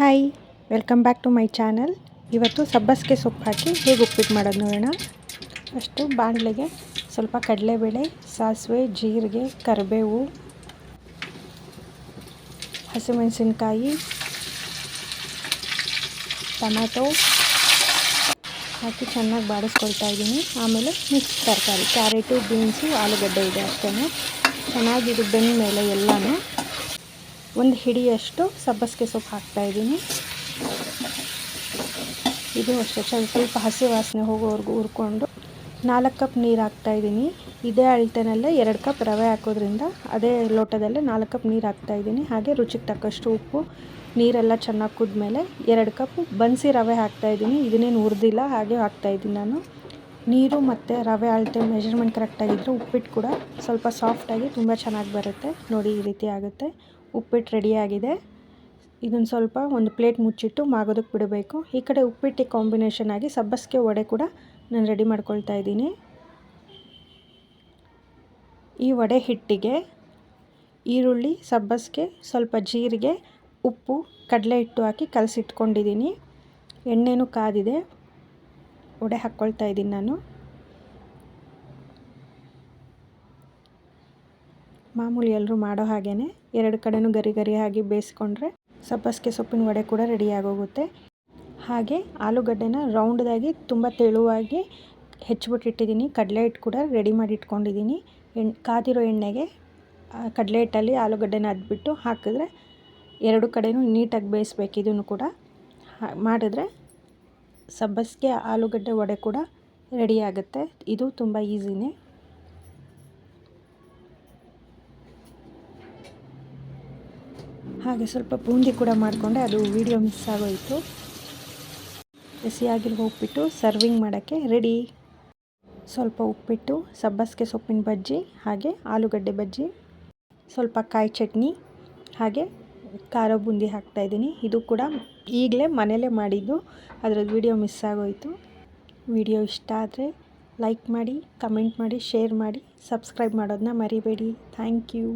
Hi welcome back to my channel ಇವತ್ತು ಸಬ್ಬಸಿಗೆ ಸೊಪ್ಪು ಹಾಕಿ ಹೇಗೆ ಉಪ್ಪಿಟ್ಟು ಮಾಡೋದು ನೋಡೋಣ. ಫಸ್ಟು ಬಾಣಲೆಗೆ ಸ್ವಲ್ಪ ಕಡಲೆಬೇಳೆ, ಸಾಸಿವೆ, ಜೀರಿಗೆ, ಕರಿಬೇವು, ಹಸಿಮೆಣಸಿನ್ಕಾಯಿ ಟೊಮ್ಯಾಟೊ ಹಾಕಿ ಚೆನ್ನಾಗಿ ಬಾಡಿಸ್ಕೊಳ್ತಾ ಇದ್ದೀನಿ. ಆಮೇಲೆ ಮಿಕ್ಸ್ ತರಕಾರಿ, ಕ್ಯಾರೆಟು, ಬೀನ್ಸು, ಆಲೂಗಡ್ಡೆ ಇದೆ ಅಷ್ಟೇ ಚೆನ್ನಾಗಿ ಇದು ಬೆಂದ ಮೇಲೆ ಎಲ್ಲನೂ ಒಂದು ಹಿಡಿಯಷ್ಟು ಸಬ್ಬಸಿಗೆ ಸೊಪ್ಪು ಹಾಕ್ತಾಯಿದ್ದೀನಿ ಇದು ಅಷ್ಟೇ, ಸ್ವಲ್ಪ ಹಸಿ ವಾಸನೆ ಹೋಗೋವರೆಗೂ ಹುರ್ಕೊಂಡು ನಾಲ್ಕು ಕಪ್ ನೀರು ಹಾಕ್ತಾಯಿದ್ದೀನಿ ಇದೇ ಅಳತೆನಲ್ಲೇ ಎರಡು ಕಪ್ ರವೆ ಹಾಕೋದ್ರಿಂದ ಅದೇ ಲೋಟದಲ್ಲೇ ನಾಲ್ಕು ಕಪ್ ನೀರು ಹಾಕ್ತಾಯಿದ್ದೀನಿ ಹಾಗೆ ರುಚಿಗೆ ತಕ್ಕಷ್ಟು ಉಪ್ಪು, ನೀರೆಲ್ಲ ಚೆನ್ನಾಗಿ ಕುದ್ಮೇಲೆ ಎರಡು ಕಪ್ ಬನ್ಸಿ ರವೆ ಹಾಕ್ತಾಯಿದ್ದೀನಿ ಇದನ್ನೇನು ಹುರಿದಿಲ್ಲ, ಹಾಗೆ ಹಾಕ್ತಾಯಿದ್ದೀನಿ ನಾನು. ನೀರು ಮತ್ತು ರವೆ ಅಳತೆ ಮೆಜರ್ಮೆಂಟ್ ಕರೆಕ್ಟಾಗಿದ್ದರೆ ಉಪ್ಪಿಟ್ಟು ಕೂಡ ಸ್ವಲ್ಪ ಸಾಫ್ಟಾಗಿ ತುಂಬ ಚೆನ್ನಾಗಿ ಬರುತ್ತೆ. ನೋಡಿ ಈ ರೀತಿ ಆಗುತ್ತೆ. ಉಪ್ಪಿಟ್ಟು ರೆಡಿಯಾಗಿದೆ. ಇದನ್ನು ಸ್ವಲ್ಪ ಒಂದು ಪ್ಲೇಟ್ ಮುಚ್ಚಿಟ್ಟು ಮಾಗೋದಕ್ಕೆ ಬಿಡಬೇಕು. ಈ ಕಡೆ ಉಪ್ಪಿಟ್ಟಿಗೆ ಕಾಂಬಿನೇಷನ್ ಆಗಿ ಸಬ್ಬಸಿಗೆ ವಡೆ ಕೂಡ ನಾನು ರೆಡಿ ಮಾಡ್ಕೊಳ್ತಾ ಇದ್ದೀನಿ. ಈ ವಡೆ ಹಿಟ್ಟಿಗೆ, ಈರುಳ್ಳಿ, ಸಬ್ಬಸಿಗೆ, ಸ್ವಲ್ಪ ಜೀರಿಗೆ, ಉಪ್ಪು, ಕಡಲೆ ಹಿಟ್ಟು ಹಾಕಿ ಕಲಸಿಟ್ಕೊಂಡಿದ್ದೀನಿ. ಎಣ್ಣೆನೂ ಕಾದಿದೆ. ವಡೆ ಹಾಕ್ಕೊಳ್ತಾ ಇದ್ದೀನಿ ನಾನು. ಮಾಮೂಲಿ ಎಲ್ಲರೂ ಮಾಡೋ ಹಾಗೇ ಎರಡು ಕಡೆನೂ ಗರಿ ಗರಿಯಾಗಿ ಬೇಯಿಸ್ಕೊಂಡ್ರೆ ಸಬ್ಬಸಿಗೆ ಸೊಪ್ಪಿನ ವಡೆ ಕೂಡ ರೆಡಿಯಾಗೋಗುತ್ತೆ ಹಾಗೆ ಆಲೂಗಡ್ಡೆನ ರೌಂಡ್ದಾಗಿ ತುಂಬ ತೆಳುವಾಗಿ ಹೆಚ್ಚಿಬಿಟ್ಟಿಟ್ಟಿದ್ದೀನಿ ಕಡಲೆ ಹಿಟ್ಟು ಕೂಡ ರೆಡಿ ಮಾಡಿ ಇಟ್ಕೊಂಡಿದ್ದೀನಿ. ಎಣ್ಣೆ ಕಾದಿರೋ ಎಣ್ಣೆಗೆ ಕಡಲೆ ಹಿಟ್ಟಲ್ಲಿ ಆಲೂಗಡ್ಡೆನ ಅದ್ಬಿಟ್ಟು ಹಾಕಿದ್ರೆ ಎರಡು ಕಡೆಯೂ ನೀಟಾಗಿ ಬೇಯಿಸ್ಬೇಕು ಇದನ್ನು ಕೂಡ. ಮಾಡಿದ್ರೆ ಸಬ್ಬಸಿಗೆ ಆಲೂಗಡ್ಡೆ ವಡೆ ಕೂಡ ರೆಡಿ ಆಗುತ್ತೆ. ಇದು ತುಂಬ ಈಸಿನೇ ಹಾಗೆ ಸ್ವಲ್ಪ ಬೂಂದಿ ಕೂಡ ಮಾಡಿಕೊಂಡೆ, ಅದು ವಿಡಿಯೋ ಮಿಸ್ ಆಗೋಯಿತು. ಬಿಸಿಯಾಗಿರುವ ಉಪ್ಪಿಟ್ಟು ಸರ್ವಿಂಗ್ ಮಾಡೋಕ್ಕೆ ರೆಡಿ ಸ್ವಲ್ಪ ಉಪ್ಪಿಟ್ಟು, ಸಬ್ಬಸಿಗೆ ಸೊಪ್ಪಿನ ಬಜ್ಜಿ, ಹಾಗೆ ಆಲೂಗಡ್ಡೆ ಬಜ್ಜಿ, ಸ್ವಲ್ಪ ಕಾಯಿ ಚಟ್ನಿ, ಹಾಗೆ ಖಾರ ಬೂಂದಿ ಹಾಕ್ತಾಯಿದ್ದೀನಿ ಇದು ಕೂಡ ಈಗಲೇ ಮನೇಲೇ ಮಾಡಿದ್ದು, ಅದರದ್ದು ವಿಡಿಯೋ ಮಿಸ್ ಆಗೋಯಿತು. ವಿಡಿಯೋ ಇಷ್ಟ ಆದರೆ ಲೈಕ್ ಮಾಡಿ ಕಮೆಂಟ್ ಮಾಡಿ ಶೇರ್ ಮಾಡಿ ಸಬ್ಸ್ಕ್ರೈಬ್ ಮಾಡೋದನ್ನ ಮರಿಬೇಡಿ. Thank you